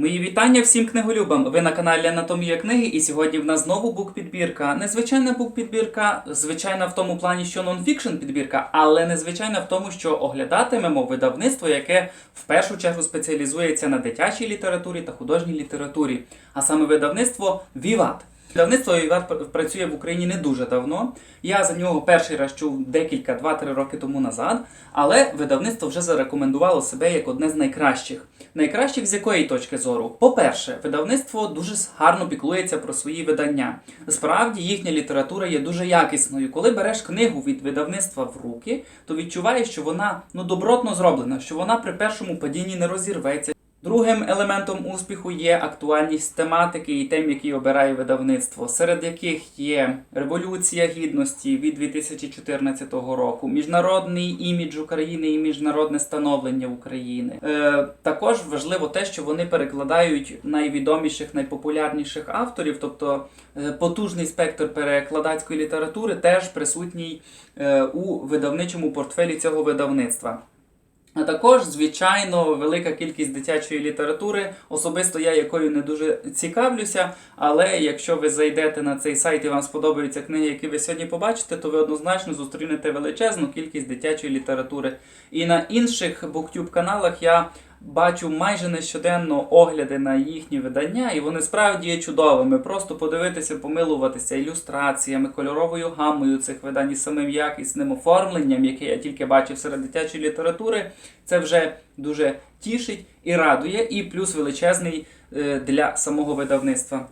Мої вітання всім книголюбам. Ви на каналі Анатомія книги, і сьогодні в нас знову бук-підбірка. Незвичайна бук-підбірка, звичайна в тому плані, що нонфікшн підбірка, але незвичайна в тому, що оглядатимемо видавництво, яке в першу чергу спеціалізується на дитячій літературі та художній літературі, а саме видавництво Віват. Видавництво Віват працює в Україні не дуже давно. Я за нього перший раз чув декілька, 2-3 роки тому назад, але видавництво вже зарекомендувало себе як одне з найкращих. Найкращих з якої точки зору? По-перше, видавництво дуже гарно піклується про свої видання. Справді їхня література є дуже якісною. Коли береш книгу від видавництва в руки, то відчуваєш, що вона ну добротно зроблена, що вона при першому падінні не розірветься. Другим елементом успіху є актуальність тематики і тем, які обирає видавництво, серед яких є Революція Гідності від 2014 року, міжнародний імідж України і міжнародне становлення України. Е, також важливо те, що вони перекладають найвідоміших, найпопулярніших авторів, тобто е, потужний спектр перекладацької літератури теж присутній е, у видавничому портфелі цього видавництва. А також, звичайно, велика кількість дитячої літератури. Особисто я якою не дуже цікавлюся. Але якщо ви зайдете на цей сайт і вам сподобаються книги, які ви сьогодні побачите, то ви однозначно зустрінете величезну кількість дитячої літератури. І на інших буктюб каналах я бачу майже нещоденно огляди на їхні видання, і вони справді є чудовими. Просто подивитися, помилуватися ілюстраціями, кольоровою гамою цих видань і самим якісним оформленням, яке я тільки бачив серед дитячої літератури, це вже дуже тішить і радує, і плюс величезний е, для самого видавництва.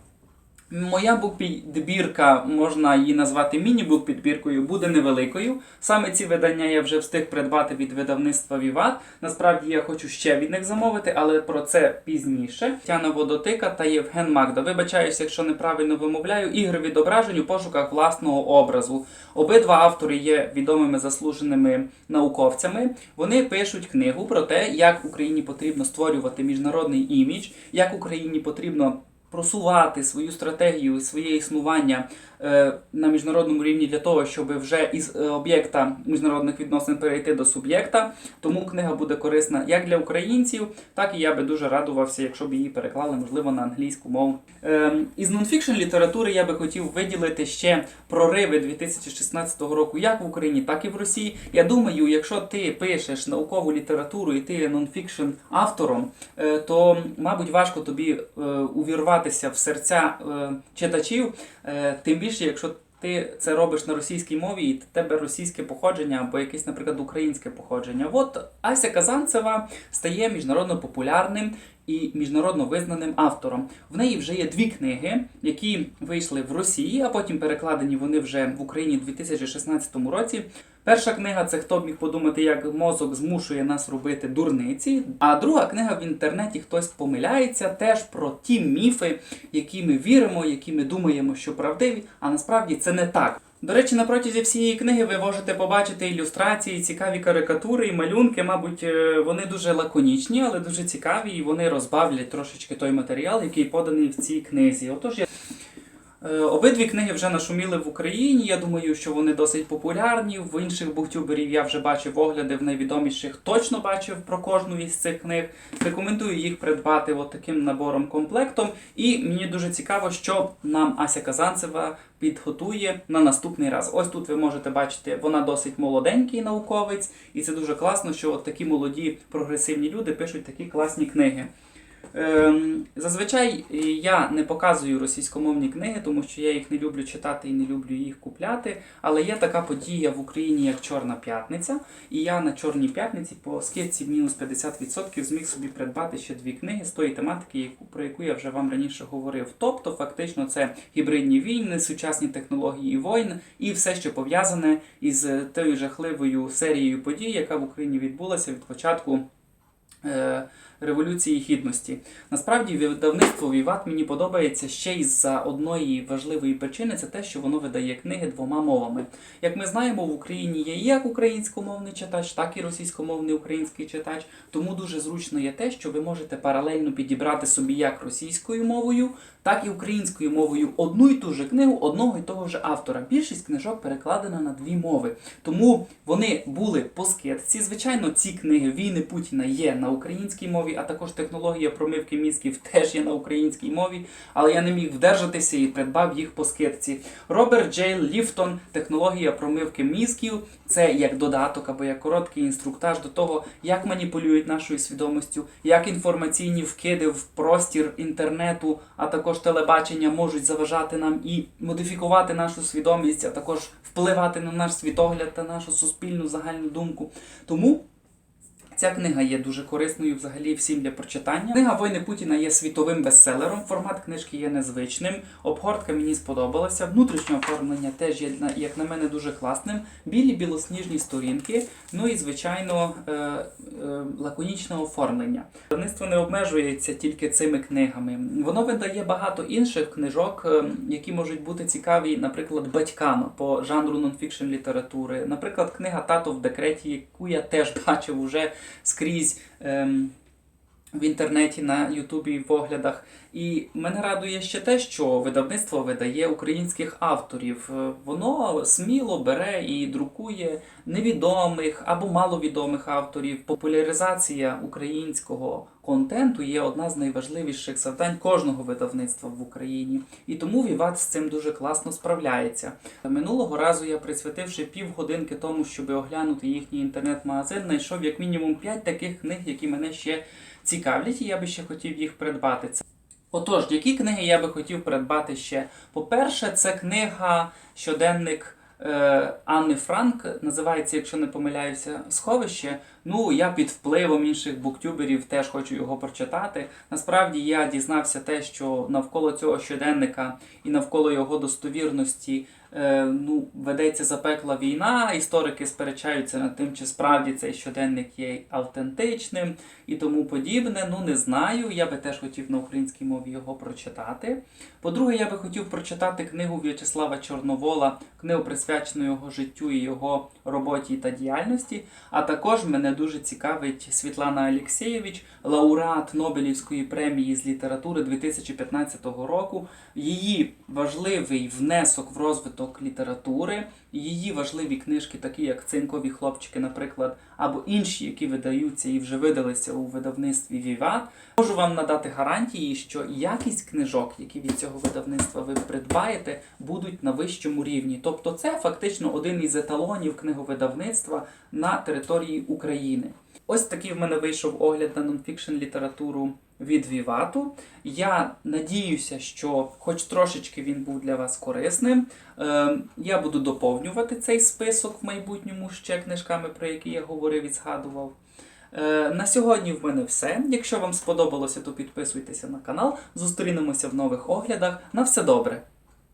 Моя букпідбірка, можна її назвати міні-букпідбіркою, буде невеликою. Саме ці видання я вже встиг придбати від видавництва Віват. Насправді я хочу ще від них замовити, але про це пізніше. Тяна Водотика та Євген Магда. Вибачаюся, якщо неправильно вимовляю. Ігри відображень у пошуках власного образу. Обидва автори є відомими заслуженими науковцями. Вони пишуть книгу про те, як Україні потрібно створювати міжнародний імідж, як Україні потрібно просувати свою стратегію і своє існування е, на міжнародному рівні для того, щоб вже із е, об'єкта міжнародних відносин перейти до суб'єкта. Тому книга буде корисна як для українців, так і я би дуже радувався, якщо б її переклали, можливо, на англійську мову. Е, із нонфікшн літератури я би хотів виділити ще прориви 2016 року, як в Україні, так і в Росії. Я думаю, якщо ти пишеш наукову літературу і ти є нонфікшн автором, е, то, мабуть, важко тобі е, увірватися в серця е, читачів, е, тим більше, якщо ти це робиш на російській мові, і тебе російське походження або якесь, наприклад, українське походження. От Ася Казанцева стає міжнародно популярним і міжнародно визнаним автором. В неї вже є дві книги, які вийшли в Росії, а потім перекладені вони вже в Україні у 2016 році. Перша книга це хто б міг подумати, як мозок змушує нас робити дурниці. А друга книга в інтернеті хтось помиляється теж про ті міфи, які ми віримо, які ми думаємо, що правдиві, а насправді це не так. До речі, на протязі всієї книги ви можете побачити ілюстрації, цікаві карикатури і малюнки. Мабуть, е, вони дуже лаконічні, але дуже цікаві, і вони розбавлять трошечки той матеріал, який поданий в цій книзі. Отож, я Обидві книги вже нашуміли в Україні. Я думаю, що вони досить популярні. В інших буктюберів я вже бачив огляди в найвідоміших. Точно бачив про кожну із цих книг. Рекомендую їх придбати от таким набором комплектом. І мені дуже цікаво, що нам Ася Казанцева підготує на наступний раз. Ось тут ви можете бачити, вона досить молоденький науковець, і це дуже класно, що от такі молоді прогресивні люди пишуть такі класні книги. Ем, зазвичай е, я не показую російськомовні книги, тому що я їх не люблю читати і не люблю їх купляти. Але є така подія в Україні, як Чорна П'ятниця. І я на Чорній п'ятниці по скидці мінус 50% зміг собі придбати ще дві книги з тої тематики, про яку я вже вам раніше говорив. Тобто, фактично, це гібридні війни, сучасні технології воїн і все, що пов'язане із тою жахливою серією подій, яка в Україні відбулася від початку. е, Революції Гідності. Насправді видавництво Віват мені подобається ще й за одної важливої причини, це те, що воно видає книги двома мовами. Як ми знаємо, в Україні є як українськомовний читач, так і російськомовний український читач. Тому дуже зручно є те, що ви можете паралельно підібрати собі як російською мовою, так і українською мовою одну і ту же книгу одного і того ж автора. Більшість книжок перекладена на дві мови. Тому вони були по скидці. Звичайно, ці книги Війни Путіна є на українській мові. Мові, а також технологія промивки мізків теж є на українській мові, але я не міг вдержатися і придбав їх по скидці. Роберт Джейл Ліфтон, технологія промивки мізків. Це як додаток або як короткий інструктаж до того, як маніпулюють нашою свідомістю, як інформаційні вкиди в простір інтернету, а також телебачення можуть заважати нам і модифікувати нашу свідомість, а також впливати на наш світогляд та нашу суспільну загальну думку. Тому Ця книга є дуже корисною взагалі всім для прочитання. Книга Войни Путіна є світовим бестселером. Формат книжки є незвичним. Обгортка мені сподобалася. Внутрішнє оформлення теж є як на мене дуже класним. Білі білосніжні сторінки. Ну і звичайно е, е, лаконічне оформлення. Видавництво не обмежується тільки цими книгами. Воно видає багато інших книжок, е, які можуть бути цікаві, наприклад, батькам по жанру нонфікшн літератури. Наприклад, книга Тато в декреті, яку я теж бачив уже скрізь. Ем, в інтернеті, на Ютубі, в оглядах. І мене радує ще те, що видавництво видає українських авторів. Е, Воно сміло бере і друкує невідомих або маловідомих авторів. Популяризація українського контенту є одна з найважливіших завдань кожного видавництва в Україні. І тому Віват з цим дуже класно справляється. Минулого разу я, присвятивши півгодинки тому, щоб оглянути їхній інтернет-магазин, знайшов як мінімум 5 таких книг, які мене ще цікавлять, і я би ще хотів їх придбати. Отож, які книги я би хотів придбати ще? По-перше, це книга щоденник е, Анни Франк, називається, якщо не помиляюся, Сховище. Ну, я під впливом інших буктюберів теж хочу його прочитати. Насправді я дізнався те, що навколо цього щоденника і навколо його достовірності е, ну, ведеться запекла війна. Історики сперечаються над тим, чи справді цей щоденник є автентичним і тому подібне. Ну не знаю. Я би теж хотів на українській мові його прочитати. По-друге, я би хотів прочитати книгу В'ячеслава Чорновола, книгу присвячену його життю і його роботі та діяльності. А також мене дуже цікавить Світлана Алєксєєвич, лауреат Нобелівської премії з літератури 2015 року. Її важливий внесок в розвиток літератури, її важливі книжки, такі як Цинкові хлопчики, наприклад, або інші, які видаються і вже видалися у видавництві Віват. Можу вам надати гарантії, що якість книжок, які від цього видавництва ви придбаєте, будуть на вищому рівні. Тобто, це фактично один із еталонів книговидавництва на території України. Ось такий в мене вийшов огляд на нонфікшн літературу від Вівату. Я надіюся, що хоч трошечки він був для вас корисним. Е, я буду доповнювати цей список в майбутньому ще книжками, про які я говорив і згадував. Е, На сьогодні в мене все. Якщо вам сподобалося, то підписуйтеся на канал. Зустрінемося в нових оглядах. На все добре!